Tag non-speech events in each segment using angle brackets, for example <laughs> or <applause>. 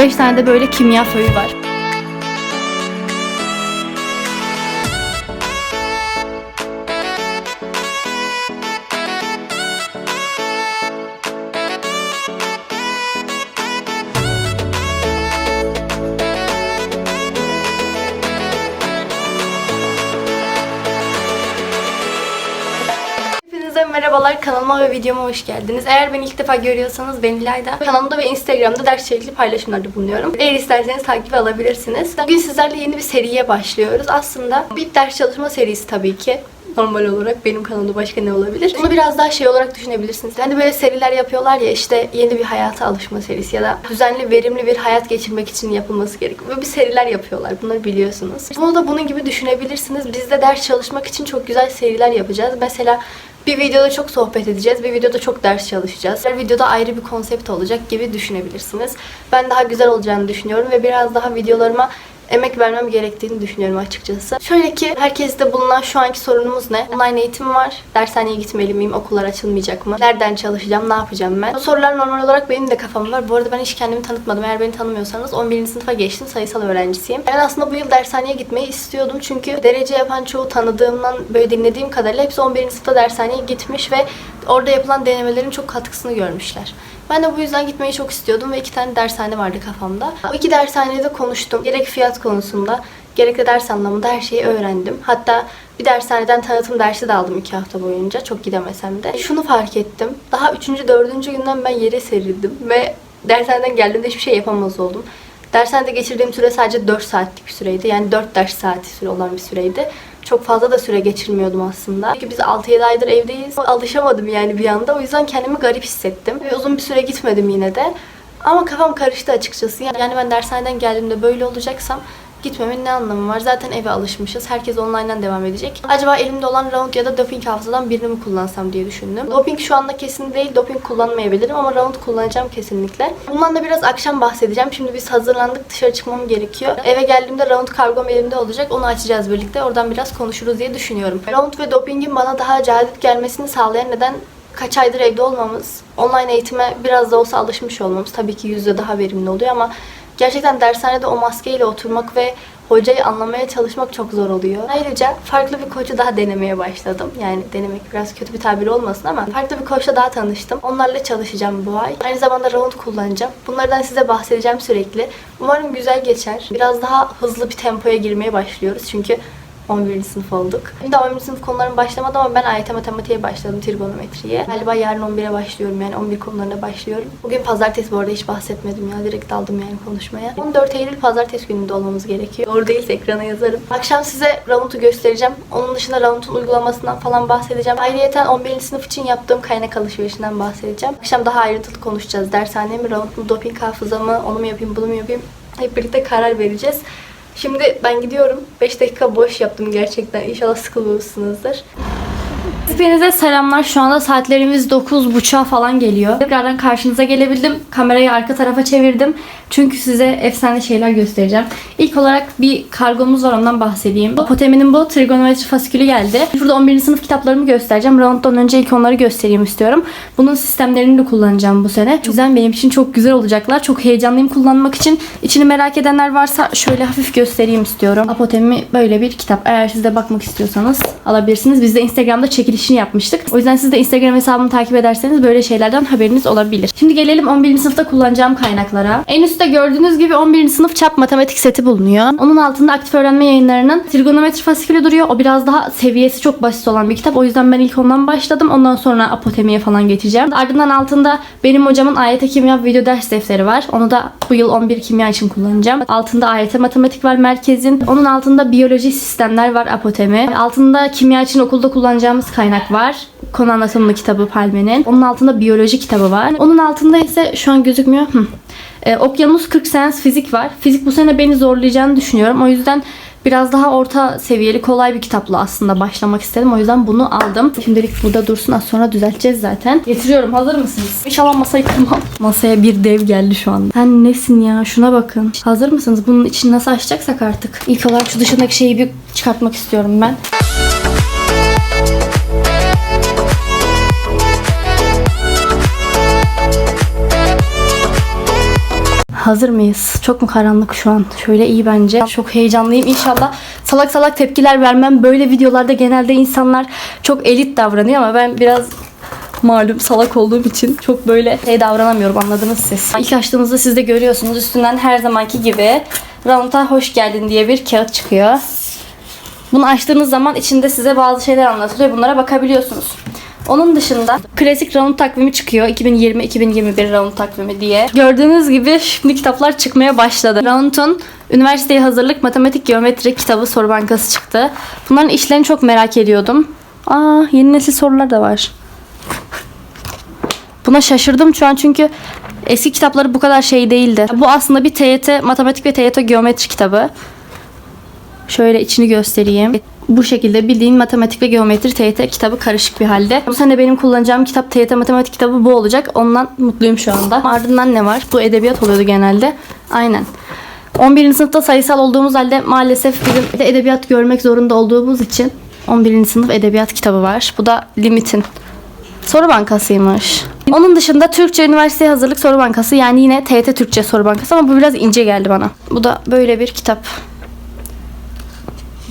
5 tane de böyle kimya föyü var. Merhabalar kanalıma ve videoma hoş geldiniz. Eğer beni ilk defa görüyorsanız ben İlayda. Kanalımda ve Instagram'da ders içerikli paylaşımlarda bulunuyorum. Eğer isterseniz takip alabilirsiniz. Bugün sizlerle yeni bir seriye başlıyoruz. Aslında bir ders çalışma serisi tabii ki. Normal olarak benim kanalımda başka ne olabilir? Bunu biraz daha şey olarak düşünebilirsiniz. Hani böyle seriler yapıyorlar ya işte yeni bir hayata alışma serisi ya da düzenli verimli bir hayat geçirmek için yapılması gerekiyor. Böyle bir seriler yapıyorlar. Bunları biliyorsunuz. Bunu da bunun gibi düşünebilirsiniz. Biz de ders çalışmak için çok güzel seriler yapacağız. Mesela bir videoda çok sohbet edeceğiz, bir videoda çok ders çalışacağız. Her videoda ayrı bir konsept olacak gibi düşünebilirsiniz. Ben daha güzel olacağını düşünüyorum ve biraz daha videolarıma emek vermem gerektiğini düşünüyorum açıkçası. Şöyle ki herkeste bulunan şu anki sorunumuz ne? Online eğitim var. Dershaneye gitmeli miyim? Okullar açılmayacak mı? Nereden çalışacağım? Ne yapacağım ben? Bu sorular normal olarak benim de kafamda var. Bu arada ben hiç kendimi tanıtmadım. Eğer beni tanımıyorsanız 11. sınıfa geçtim. Sayısal öğrencisiyim. Ben aslında bu yıl dershaneye gitmeyi istiyordum. Çünkü derece yapan çoğu tanıdığımdan böyle dinlediğim kadarıyla hepsi 11. sınıfta dershaneye gitmiş ve orada yapılan denemelerin çok katkısını görmüşler. Ben de bu yüzden gitmeyi çok istiyordum ve iki tane dershane vardı kafamda. O iki dershanede konuştum. Gerek fiyat konusunda, gerek de ders anlamında her şeyi öğrendim. Hatta bir dershaneden tanıtım dersi de aldım iki hafta boyunca. Çok gidemesem de. Şunu fark ettim. Daha üçüncü, dördüncü günden ben yere serildim ve dershaneden geldiğimde hiçbir şey yapamaz oldum. Dershanede geçirdiğim süre sadece 4 saatlik bir süreydi. Yani 4 ders saati süre olan bir süreydi. Çok fazla da süre geçirmiyordum aslında. Çünkü biz 6-7 aydır evdeyiz. Alışamadım yani bir anda. O yüzden kendimi garip hissettim. Ve uzun bir süre gitmedim yine de. Ama kafam karıştı açıkçası. Yani ben dershaneden geldiğimde böyle olacaksam gitmemin ne anlamı var? Zaten eve alışmışız. Herkes online'dan devam edecek. Acaba elimde olan round ya da doping hafızadan birini mi kullansam diye düşündüm. Doping şu anda kesin değil. Doping kullanmayabilirim ama round kullanacağım kesinlikle. Bundan da biraz akşam bahsedeceğim. Şimdi biz hazırlandık. Dışarı çıkmam gerekiyor. Eve geldiğimde round kargom elimde olacak. Onu açacağız birlikte. Oradan biraz konuşuruz diye düşünüyorum. Round ve dopingin bana daha cazip gelmesini sağlayan neden kaç aydır evde olmamız, online eğitime biraz da olsa alışmış olmamız tabii ki yüzde daha verimli oluyor ama gerçekten dershanede o maskeyle oturmak ve hocayı anlamaya çalışmak çok zor oluyor. Ayrıca farklı bir koçu daha denemeye başladım. Yani denemek biraz kötü bir tabir olmasın ama farklı bir koçla daha tanıştım. Onlarla çalışacağım bu ay. Aynı zamanda round kullanacağım. Bunlardan size bahsedeceğim sürekli. Umarım güzel geçer. Biraz daha hızlı bir tempoya girmeye başlıyoruz. Çünkü 11. sınıf olduk. Şimdi 11. sınıf konularım başlamadı ama ben AYT matematiğe başladım trigonometriye. Galiba yarın 11'e başlıyorum yani 11 konularına başlıyorum. Bugün pazartesi bu arada hiç bahsetmedim ya. Direkt daldım yani konuşmaya. 14 Eylül pazartesi gününde olmamız gerekiyor. Doğru değilse ekrana yazarım. Akşam size round'u göstereceğim. Onun dışında round'un uygulamasından falan bahsedeceğim. Ayrıyeten 11. sınıf için yaptığım kaynak alışverişinden bahsedeceğim. Akşam daha ayrıntılı konuşacağız. Dershane mi, round mu, doping hafıza mı, onu mu yapayım, bunu mu yapayım? Hep birlikte karar vereceğiz. Şimdi ben gidiyorum. 5 dakika boş yaptım gerçekten. İnşallah sıkılmışsınızdır. Hepinize selamlar. Şu anda saatlerimiz 9.30'a falan geliyor. Tekrardan karşınıza gelebildim. Kamerayı arka tarafa çevirdim. Çünkü size efsane şeyler göstereceğim. İlk olarak bir kargomuz var ondan bahsedeyim. Poteminin bu trigonometri fasikülü geldi. Burada 11. sınıf kitaplarımı göstereceğim. Round'dan önce ilk onları göstereyim istiyorum. Bunun sistemlerini de kullanacağım bu sene. Çok güzel benim için çok güzel olacaklar. Çok heyecanlıyım kullanmak için. İçini merak edenler varsa şöyle hafif göstereyim istiyorum. Apotemi böyle bir kitap. Eğer siz de bakmak istiyorsanız alabilirsiniz. Biz de Instagram'da çekilişini yapmıştık. O yüzden siz de Instagram hesabımı takip ederseniz böyle şeylerden haberiniz olabilir. Şimdi gelelim 11. sınıfta kullanacağım kaynaklara. En üstte gördüğünüz gibi 11. sınıf çap matematik seti bulunuyor. Onun altında aktif öğrenme yayınlarının trigonometri fasikülü duruyor. O biraz daha seviyesi çok basit olan bir kitap. O yüzden ben ilk ondan başladım. Ondan sonra apotemiye falan geçeceğim. Ardından altında benim hocamın AYT kimya video ders defteri var. Onu da bu yıl 11 kimya için kullanacağım. Altında AYT matematik var merkezin. Onun altında biyoloji sistemler var apotemi. Altında kimya için okulda kullanacağımız kaynak var. Konu anlatımlı kitabı Palme'nin. Onun altında biyoloji kitabı var. Onun altında ise şu an gözükmüyor. Hı. Ee, Okyanus 40 Science Fizik var. Fizik bu sene beni zorlayacağını düşünüyorum. O yüzden biraz daha orta seviyeli kolay bir kitapla aslında başlamak istedim. O yüzden bunu aldım. Şimdilik burada dursun. Az sonra düzelteceğiz zaten. Getiriyorum. Hazır mısınız? İnşallah masayı kırmam. <laughs> Masaya bir dev geldi şu anda. Sen nesin ya? Şuna bakın. Hazır mısınız? Bunun içini nasıl açacaksak artık. İlk olarak şu dışındaki şeyi bir çıkartmak istiyorum ben. Hazır mıyız? Çok mu karanlık şu an? Şöyle iyi bence. Çok heyecanlıyım. İnşallah salak salak tepkiler vermem. Böyle videolarda genelde insanlar çok elit davranıyor ama ben biraz malum salak olduğum için çok böyle şey davranamıyorum anladınız siz. İlk açtığımızda siz de görüyorsunuz üstünden her zamanki gibi Round'a hoş geldin diye bir kağıt çıkıyor. Bunu açtığınız zaman içinde size bazı şeyler anlatılıyor. Bunlara bakabiliyorsunuz. Onun dışında klasik round takvimi çıkıyor. 2020-2021 round takvimi diye. Gördüğünüz gibi şimdi kitaplar çıkmaya başladı. Round'un üniversiteye hazırlık matematik geometri kitabı soru bankası çıktı. Bunların işlerini çok merak ediyordum. Aa yeni nesil sorular da var. Buna şaşırdım şu an çünkü eski kitapları bu kadar şey değildi. Bu aslında bir TYT matematik ve TYT geometri kitabı. Şöyle içini göstereyim. Bu şekilde bildiğin matematik ve geometri TYT kitabı karışık bir halde. Bu sene benim kullanacağım kitap TYT matematik kitabı bu olacak. Ondan mutluyum şu anda. Ardından ne var? Bu edebiyat oluyordu genelde. Aynen. 11. sınıfta sayısal olduğumuz halde maalesef bizim de edebiyat görmek zorunda olduğumuz için 11. sınıf edebiyat kitabı var. Bu da Limit'in soru bankasıymış. Onun dışında Türkçe Üniversiteye Hazırlık Soru Bankası yani yine TYT Türkçe Soru Bankası ama bu biraz ince geldi bana. Bu da böyle bir kitap.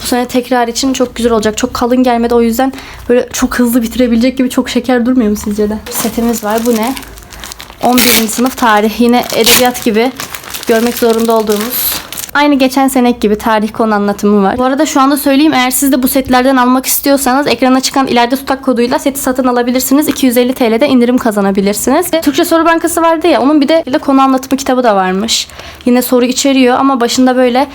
Bu sene tekrar için çok güzel olacak. Çok kalın gelmedi o yüzden böyle çok hızlı bitirebilecek gibi çok şeker durmuyor mu sizce de? Setimiz var. Bu ne? 11. sınıf tarih. Yine edebiyat gibi görmek zorunda olduğumuz Aynı geçen senek gibi tarih konu anlatımı var. Bu arada şu anda söyleyeyim eğer siz de bu setlerden almak istiyorsanız ekrana çıkan ileride tutak koduyla seti satın alabilirsiniz. 250 TL'de indirim kazanabilirsiniz. Ve Türkçe Soru Bankası vardı ya onun bir de konu anlatımı kitabı da varmış. Yine soru içeriyor ama başında böyle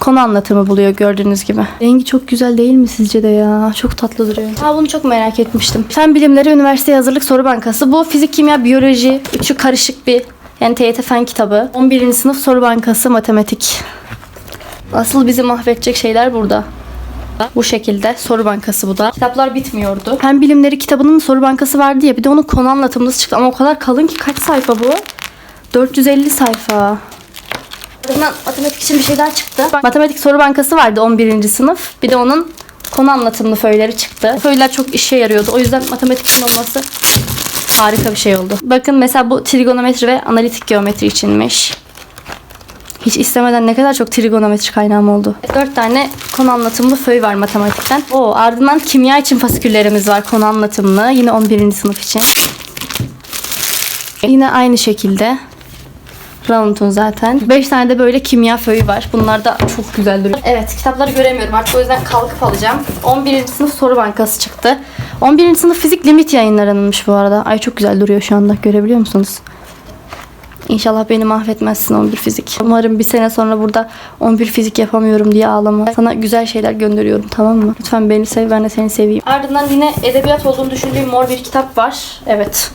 konu anlatımı buluyor gördüğünüz gibi. Rengi çok güzel değil mi sizce de ya? Çok tatlı duruyor. Aa bunu çok merak etmiştim. Fen Bilimleri Üniversiteye Hazırlık Soru Bankası. Bu fizik, kimya, biyoloji, üçü karışık bir yani TYT Fen kitabı. 11. sınıf soru bankası matematik. Asıl bizi mahvedecek şeyler burada. Bu şekilde soru bankası bu da. Kitaplar bitmiyordu. Fen bilimleri kitabının soru bankası vardı ya bir de onun konu anlatımlısı çıktı ama o kadar kalın ki kaç sayfa bu? 450 sayfa. Ardından matematik için bir şey daha çıktı. Matematik soru bankası vardı 11. sınıf. Bir de onun konu anlatımlı föyleri çıktı. Föyler çok işe yarıyordu. O yüzden matematik için olması harika bir şey oldu. Bakın mesela bu trigonometri ve analitik geometri içinmiş. Hiç istemeden ne kadar çok trigonometri kaynağım oldu. Dört tane konu anlatımlı föy var matematikten. O ardından kimya için fasiküllerimiz var konu anlatımlı. Yine 11. sınıf için. Yine aynı şekilde. Round'un zaten. 5 tane de böyle kimya föyü var. Bunlar da çok güzel duruyor. Evet kitapları göremiyorum artık o yüzden kalkıp alacağım. 11. sınıf soru bankası çıktı. 11. sınıf fizik limit yayınlanmış bu arada. Ay çok güzel duruyor şu anda görebiliyor musunuz? İnşallah beni mahvetmezsin 11 fizik. Umarım bir sene sonra burada 11 fizik yapamıyorum diye ağlama. Sana güzel şeyler gönderiyorum tamam mı? Lütfen beni sev ben de seni seveyim. Ardından yine edebiyat olduğunu düşündüğüm mor bir kitap var. Evet.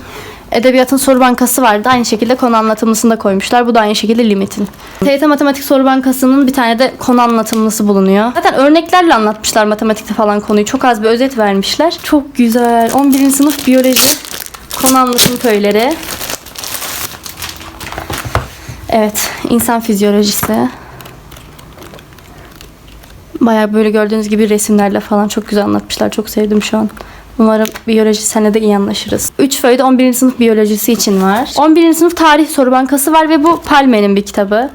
Edebiyatın soru bankası vardı. Aynı şekilde konu anlatımlısını da koymuşlar. Bu da aynı şekilde limitin. TYT Matematik Soru Bankası'nın bir tane de konu anlatımlısı bulunuyor. Zaten örneklerle anlatmışlar matematikte falan konuyu. Çok az bir özet vermişler. Çok güzel. 11. sınıf biyoloji konu anlatım köyleri. Evet, insan fizyolojisi. Bayağı böyle gördüğünüz gibi resimlerle falan çok güzel anlatmışlar. Çok sevdim şu an. Umarım biyoloji senede iyi anlaşırız. 3 föyde 11. sınıf biyolojisi için var. 11. sınıf tarih soru bankası var ve bu Palme'nin bir kitabı.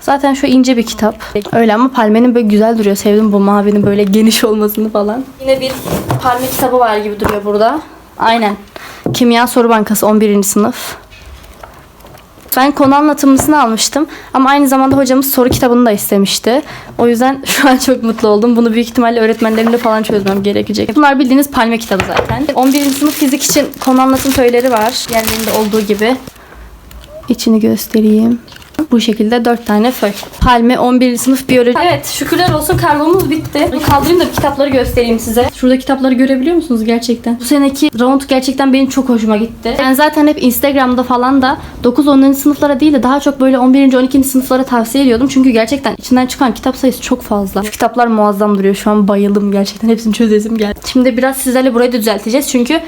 Zaten şu ince bir kitap. Öyle ama Palme'nin böyle güzel duruyor. Sevdim bu mavinin böyle geniş olmasını falan. Yine bir Palme kitabı var gibi duruyor burada. Aynen. Kimya soru bankası 11. sınıf. Ben konu anlatımlısını almıştım. Ama aynı zamanda hocamız soru kitabını da istemişti. O yüzden <laughs> şu an çok mutlu oldum. Bunu büyük ihtimalle öğretmenlerimle falan çözmem gerekecek. Bunlar bildiğiniz palme kitabı zaten. 11. sınıf fizik için konu anlatım söyleri var. Yerlerinde olduğu gibi. İçini göstereyim. Bu şekilde 4 tane föy. Palme 11. sınıf biyoloji. Evet şükürler olsun kargomuz bitti. Bunu kaldırayım da kitapları göstereyim size. Şurada kitapları görebiliyor musunuz gerçekten? Bu seneki round gerçekten benim çok hoşuma gitti. Ben zaten hep Instagram'da falan da 9-10. sınıflara değil de daha çok böyle 11. 12. sınıflara tavsiye ediyordum. Çünkü gerçekten içinden çıkan kitap sayısı çok fazla. Şu kitaplar muazzam duruyor. Şu an bayıldım gerçekten. Hepsini çözesim geldi. Şimdi biraz sizlerle burayı da düzelteceğiz. Çünkü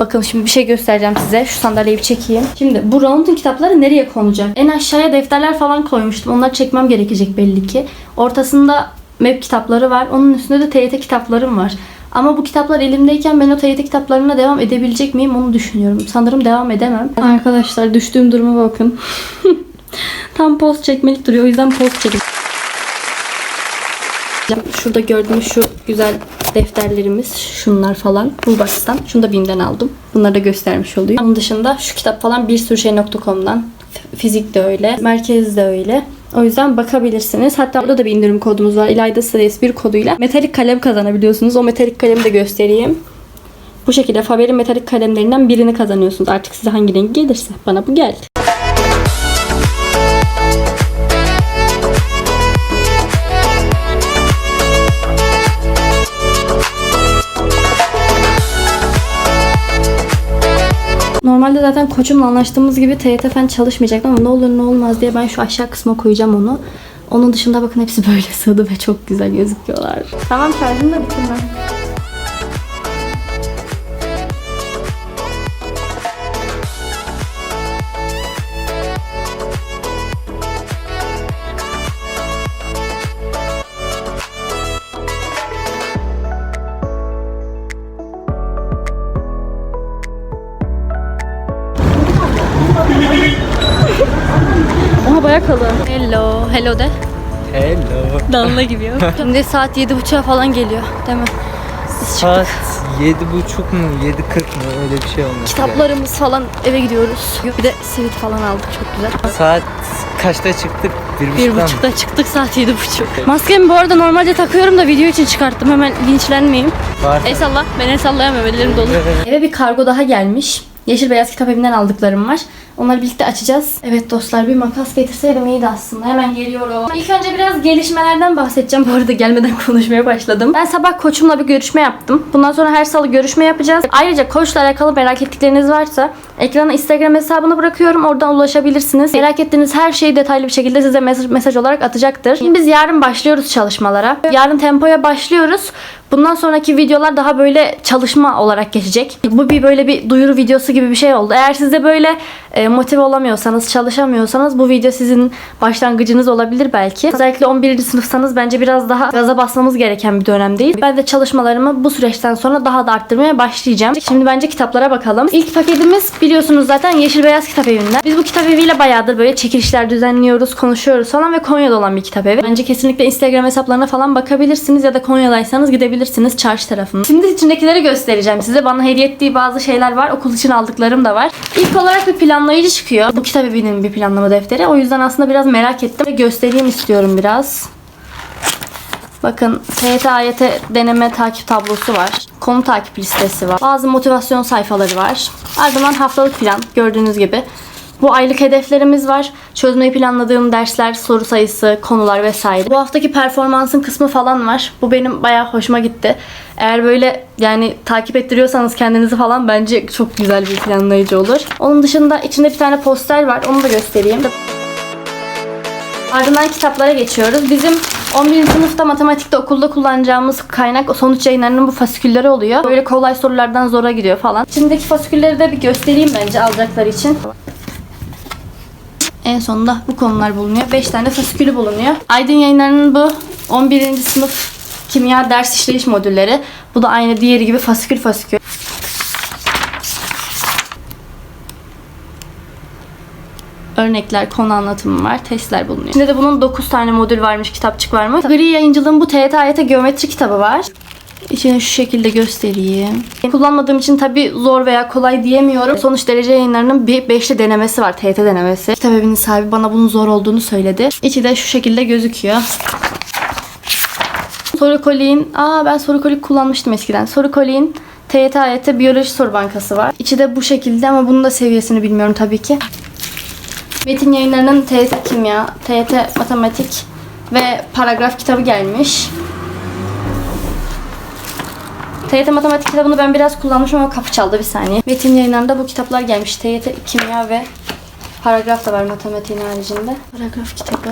Bakın şimdi bir şey göstereceğim size. Şu sandalyeyi bir çekeyim. Şimdi bu round'un kitapları nereye konacak? En aşağıya defterler falan koymuştum. Onları çekmem gerekecek belli ki. Ortasında map kitapları var. Onun üstünde de TYT kitaplarım var. Ama bu kitaplar elimdeyken ben o TYT kitaplarına devam edebilecek miyim onu düşünüyorum. Sanırım devam edemem. Arkadaşlar düştüğüm duruma bakın. <laughs> Tam post çekmelik duruyor. O yüzden post çekeceğim. Şurada gördüğünüz şu güzel defterlerimiz. Şunlar falan. Bulbaks'tan. Şunu da BİM'den aldım. Bunları da göstermiş oluyor. Onun dışında şu kitap falan bir sürü şey.com'dan. Fizik de öyle. Merkez de öyle. O yüzden bakabilirsiniz. Hatta burada da bir indirim kodumuz var. İlayda Studies bir koduyla metalik kalem kazanabiliyorsunuz. O metalik kalemi de göstereyim. Bu şekilde Faber'in metalik kalemlerinden birini kazanıyorsunuz. Artık size hangi renk gelirse. Bana bu geldi. Normalde zaten koçumla anlaştığımız gibi TYT fen çalışmayacaktım ama ne olur ne olmaz diye ben şu aşağı kısma koyacağım onu. Onun dışında bakın hepsi böyle <laughs> sığdı ve çok güzel gözüküyorlar. Tamam şarjım da bitirme. Hello. Hello de. Hello. Damla gibi ya. <laughs> Şimdi saat 7.30'a falan geliyor. Değil mi? Saat yedi buçuk mu, yedi kırk mı öyle bir şey olmuş. Kitaplarımız falan eve gidiyoruz. Bir de simit falan aldık çok güzel. Saat kaçta çıktık? Bir Bir buçuktan mı? buçukta çıktık saat yedi buçuk. Maskemi bu arada normalde takıyorum da video için çıkarttım. Hemen linçlenmeyeyim. Var. El salla. Ben el sallayamam ellerim dolu. Eve bir kargo daha gelmiş. Yeşil Beyaz Kitap Evi'nden aldıklarım var. Onları birlikte açacağız. Evet dostlar bir makas getirseydim iyiydi aslında. Hemen geliyorum. İlk önce biraz gelişmelerden bahsedeceğim. Bu arada gelmeden <laughs> konuşmaya başladım. Ben sabah koçumla bir görüşme yaptım. Bundan sonra her salı görüşme yapacağız. Ayrıca koçla alakalı merak ettikleriniz varsa ekrana Instagram hesabını bırakıyorum. Oradan ulaşabilirsiniz. Merak ettiğiniz her şeyi detaylı bir şekilde size mesaj, mesaj olarak atacaktır. Şimdi biz yarın başlıyoruz çalışmalara. Yarın tempoya başlıyoruz. Bundan sonraki videolar daha böyle çalışma olarak geçecek. Bu bir böyle bir duyuru videosu gibi bir şey oldu. Eğer siz de böyle e, motive olamıyorsanız, çalışamıyorsanız bu video sizin başlangıcınız olabilir belki. Özellikle 11. sınıfsanız bence biraz daha gaza basmamız gereken bir dönem değil. Ben de çalışmalarımı bu süreçten sonra daha da arttırmaya başlayacağım. Şimdi bence kitaplara bakalım. İlk paketimiz biliyorsunuz zaten Yeşil Beyaz Kitap Evi'nden. Biz bu kitap eviyle bayağıdır böyle çekilişler düzenliyoruz, konuşuyoruz falan ve Konya'da olan bir kitap evi. Bence kesinlikle Instagram hesaplarına falan bakabilirsiniz ya da Konya'daysanız gidebilirsiniz çarşı tarafına. Şimdi içindekileri göstereceğim size. Bana hediye ettiği bazı şeyler var. Okul için aldıklarım da var. İlk olarak bir planlayıcı çıkıyor. Bu kitap evinin bir planlama defteri. O yüzden aslında biraz merak ettim göstereyim istiyorum biraz. Bakın TYT AYT deneme takip tablosu var. Konu takip listesi var. Bazı motivasyon sayfaları var. Ardından haftalık plan gördüğünüz gibi. Bu aylık hedeflerimiz var. Çözmeyi planladığım dersler, soru sayısı, konular vesaire. Bu haftaki performansın kısmı falan var. Bu benim bayağı hoşuma gitti. Eğer böyle yani takip ettiriyorsanız kendinizi falan bence çok güzel bir planlayıcı olur. Onun dışında içinde bir tane poster var. Onu da göstereyim. Ardından kitaplara geçiyoruz. Bizim 11. sınıfta matematikte okulda kullanacağımız kaynak sonuç yayınlarının bu fasikülleri oluyor. Böyle kolay sorulardan zora gidiyor falan. İçindeki fasikülleri de bir göstereyim bence alacakları için. En sonunda bu konular bulunuyor. 5 tane fasikülü bulunuyor. Aydın yayınlarının bu 11. sınıf kimya ders işleyiş modülleri. Bu da aynı diğeri gibi fasikül fasikül. örnekler, konu anlatımı var, testler bulunuyor. İçinde de bunun 9 tane modül varmış, kitapçık varmış. Gri yayıncılığın bu TYT geometri kitabı var. İçini şu şekilde göstereyim. Kullanmadığım için tabi zor veya kolay diyemiyorum. Sonuç derece yayınlarının bir 5'li denemesi var. TYT denemesi. Kitap evinin sahibi bana bunun zor olduğunu söyledi. İçi de şu şekilde gözüküyor. Soru koliğin, aa ben soru kolik kullanmıştım eskiden. Soru koliğin TYT AYT biyoloji soru bankası var. İçi de bu şekilde ama bunun da seviyesini bilmiyorum tabii ki. Metin yayınlarının TYT kimya, TYT matematik ve paragraf kitabı gelmiş. TYT matematik kitabını ben biraz kullanmışım ama kapı çaldı bir saniye. Metin yayınlarında bu kitaplar gelmiş. TYT kimya ve paragraf da var matematiğin haricinde. Paragraf kitabı.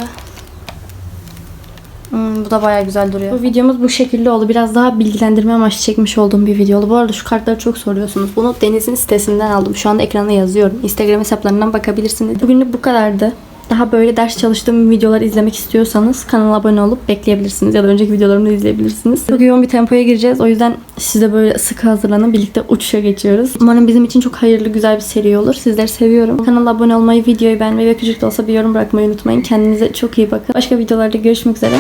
Hmm, bu da bayağı güzel duruyor. Bu videomuz bu şekilde oldu. Biraz daha bilgilendirme amaçlı çekmiş olduğum bir video oldu. Bu arada şu kartları çok soruyorsunuz. Bunu Deniz'in sitesinden aldım. Şu anda ekranda yazıyorum. Instagram hesaplarından bakabilirsiniz. Bugünlük bu kadardı. Daha böyle ders çalıştığım videoları izlemek istiyorsanız kanala abone olup bekleyebilirsiniz ya da önceki videolarımı da izleyebilirsiniz. Çok yoğun bir tempoya gireceğiz. O yüzden size böyle sıkı hazırlanın. Birlikte uçuşa geçiyoruz. Umarım bizim için çok hayırlı güzel bir seri olur. Sizleri seviyorum. Kanala abone olmayı, videoyu beğenmeyi ve küçük de olsa bir yorum bırakmayı unutmayın. Kendinize çok iyi bakın. Başka videolarda görüşmek üzere.